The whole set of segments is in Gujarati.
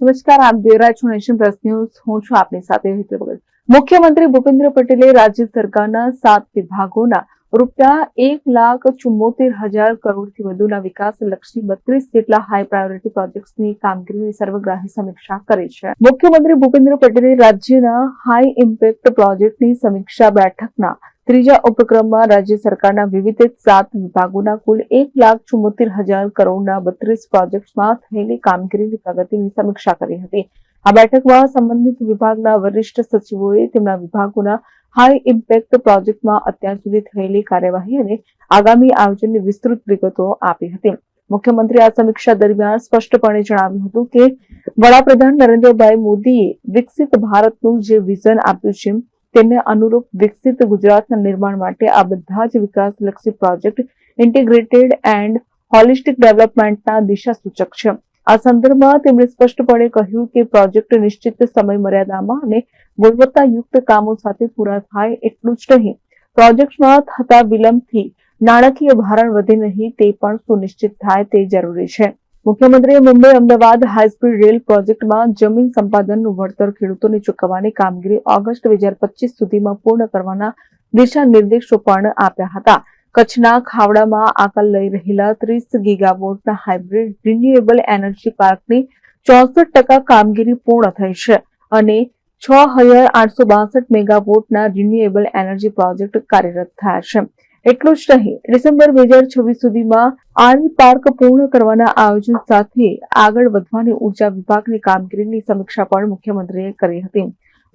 નમસ્કાર, આપ જોઈ રહ્યા નેશન પ્લસ ન્યૂઝ. હું છું આપની સાથે હિતુ ભગત. મુખ્યમંત્રી ભૂપેન્દ્ર પટેલે રાજ્ય સરકારના સાત વિભાગોના રૂપિયા એક લાખ ચુમ્મોતેર હજાર કરોડથી વધુના વિકાસલક્ષી બત્રીસ જેટલા હાઈ પ્રાયોરિટી પ્રોજેક્ટ્સની કામગીરીની સર્વગ્રાહી સમીક્ષા કરી છે. મુખ્યમંત્રી ભૂપેન્દ્ર પટેલે રાજ્યના હાઈ ઇમ્પેક્ટ પ્રોજેક્ટની સમીક્ષા બેઠકના ત્રીજા ઉપક્રમમાં રાજ્ય સરકારના વિવિધ સાત વિભાગોના કુલ એક લાખ ચુમ્મોતેર હજાર કરોડના બત્રીસ પ્રોજેક્ટમાં થયેલી કામગીરીની પ્રગતિની સમીક્ષા કરી હતી. આ બેઠકમાં સંબંધિત વિભાગના વરિષ્ઠ સચિવોએ તેમના વિભાગોના હાઈ ઇમ્પેક્ટ પ્રોજેક્ટમાં અત્યાર સુધી થયેલી કાર્યવાહી અને આગામી આયોજનની વિસ્તૃત વિગતો આપી હતી. મુખ્યમંત્રી આ સમીક્ષા દરમિયાન સ્પષ્ટપણે જણાવ્યું હતું કે વડાપ્રધાન નરેન્દ્રભાઈ મોદીએ વિકસિત ભારતનું જે વિઝન આપ્યું છે તેને અનુરૂપ વિકસિત ગુજરાતના નિર્માણ માટે આ બધા જ વિકાસલક્ષી પ્રોજેક્ટ ઇન્ટિગ્રેટેડ એન્ડ હોલિસ્ટિક ડેવલપમેન્ટના દિશા સૂચક છે. આ સંદર્ભમાં તેમણે સ્પષ્ટપણે કહ્યું કે પ્રોજેક્ટ નિશ્ચિત સમય મર્યાદામાં અને ગુણવત્તાયુક્ત કામો સાથે પૂરા થાય એટલું જ નહીં. પ્રોજેક્ટમાં થતા વિલંબથી નાણાકીય ભારણ વધે નહીં તે પણ સુનિશ્ચિત થાય તે જરૂરી છે. મુખ્યમંત્રીએ મુંબઈ અમદાવાદ હાઈસ્પીડ રેલ પ્રોજેક્ટમાં જમીન સંપાદનનું વળતર ખેડૂતોને ચૂકવવાની કામગીરી ઓગસ્ટ બે હજાર પચીસ સુધીમાં પૂર્ણ કરવાના દિશા નિર્દેશો પણ આપ્યા હતા. કચ્છના ખાવડામાં આકાર લઈ રહેલા ત્રીસ ગીગાવોટના હાઇબ્રિડ રિન્યુએબલ એનર્જી પાર્કની ચોસઠ ટકા કામગીરી પૂર્ણ થઈ છે અને છ હજાર આઠસો બાસઠ મેગાવોટના રિન્યુએબલ એનર્જી પ્રોજેક્ટ કાર્યરત થયા છે. એટલું જ નહીં, ડિસેમ્બર બે હજાર છવ્વીસ સુધીમાં આર્મી પાર્ક પૂર્ણ કરવાના આયોજન સાથે આગળ વધવાની ઊર્જા વિભાગની કામગીરીની સમીક્ષા પણ મુખ્યમંત્રીએ કરી હતી.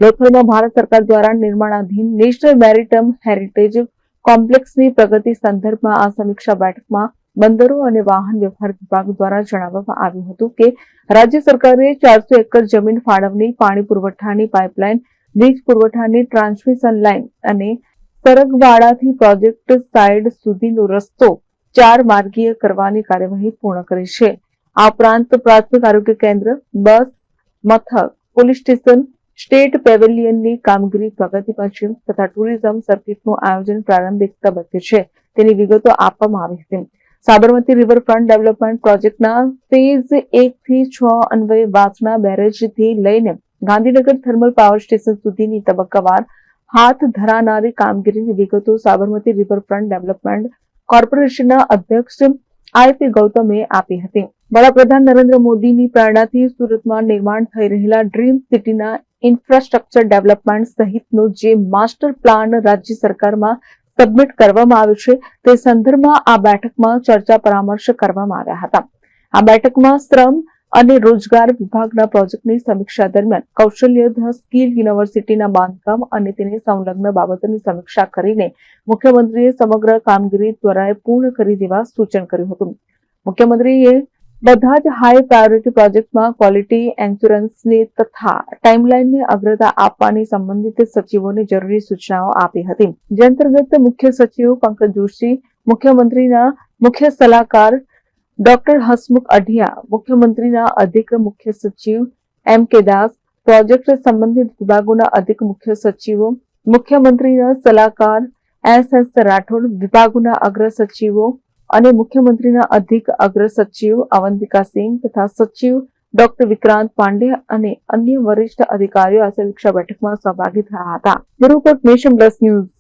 લોથલમાં ભારત સરકાર દ્વારા નિર્માણાધીન નેશનલ મેરીટાઈમ હેરિટેજ કોમ્પ્લેક્સની પ્રગતિ સંદર્ભમાં આ સમીક્ષા બેઠકમાં બંદરો અને વાહન વ્યવહાર વિભાગ દ્વારા જણાવવામાં આવ્યું હતું કે, રાજ્ય સરકારે ચારસો એકર જમીન ફાળવણી, પાણી પુરવઠાની પાઇપલાઇન, વીજ પુરવઠાની ટ્રાન્સમિશન લાઇન અને સરગવાડાથી પ્રોજેક્ટ સાઇડ સુધીનો રસ્તો ચાર માર્ગીય કરવાની કાર્યવાહી પૂર્ણ કરી છે. આ ઉપરાંત પ્રાથમિક આરોગ્ય કેન્દ્ર, બસ, મથક, પોલીસ સ્ટેશન, સ્ટેટ પેવેલિયનની કામગીરી, પ્રગતિ છે તથા ટુરિઝમ સર્કિટનું આયોજન પ્રારંભિક તબક્કે છે. તેની વિગતો આપવામાં આવી હતી. સાબરમતી રિવરફ્રન્ટ ડેવલપમેન્ટ પ્રોજેક્ટના ફેઝ એક થી છ અન્વયે વાસણા બેરેજથી લઈને ગાંધીનગર થર્મલ પાવર સ્ટેશન સુધીની તબક્કાવાર હાથ ધરાનારી કામગીરીની વિગતો સાબરમતી રિવરફ્રન્ટ ડેવલપમેન્ટ કોર્પોરેશનના અધ્યક્ષ આઈપી ગૌતમે આપી હતી. વડાપ્રધાન નરેન્દ્ર મોદીની પ્રેરણાથી સુરતમાં નિર્માણ થઈ રહેલા ડ્રીમ સિટીના ઇન્ફ્રાસ્ટ્રક્ચર ડેવલપમેન્ટ સહિતનો જે માસ્ટર પ્લાન રાજ્ય સરકારમાં સબમિટ કરવામાં આવ્યો છે, તે સંદર્ભમાં આ બેઠકમાં ચર્ચા પરામર્શ કરવામાં આવ્યા હતા. આ બેઠકમાં શ્રમ અને રોજગાર વિભાગના પ્રોજેક્ટની સમીક્ષા દરમિયાન કૌશલ્ય સ્કિલ યુનિવર્સિટીના બાંધકામ અને તેને સંલગ્ન બાબતોની સમીક્ષા કરીને મુખ્યમંત્રીએ સમગ્ર કામગીરી ત્વરાએ પૂર્ણ કરી દેવા સૂચન કર્યું હતું. મુખ્યમંત્રીએ બધા જ હાઈ પ્રાયોરિટી પ્રોજેક્ટમાં ક્વોલિટી એન્સ્યોરન્સની તથા ટાઈમલાઈનને અગ્રતા આપવાની સંબંધિત સચિવોને જરૂરી સૂચનાઓ આપી હતી. જે અંતર્ગત મુખ્ય સચિવ પંકજ જોશી, મુખ્યમંત્રીના મુખ્ય સલાહકાર ડોક્ટર હસમુખ અઢિયા, મુખ્યમંત્રીના અધિક મુખ્ય સચિવ એમ કે દાસ, પ્રોજેક્ટ સંબંધિત વિભાગોના અધિક મુખ્ય સચિવો, મુખ્યમંત્રીના સલાહકાર એસ એસ રાઠોડ, વિભાગોના અગ્ર સચિવો અને મુખ્યમંત્રીના અધિક અગ્ર સચિવ અવંતિકા સિંહ તથા સચિવ ડોક્ટર વિક્રાંત પાંડે અને અન્ય વરિષ્ઠ અધિકારીઓ આ સમીક્ષા બેઠકમાં સહભાગી થયા હતા. Report nation plus news.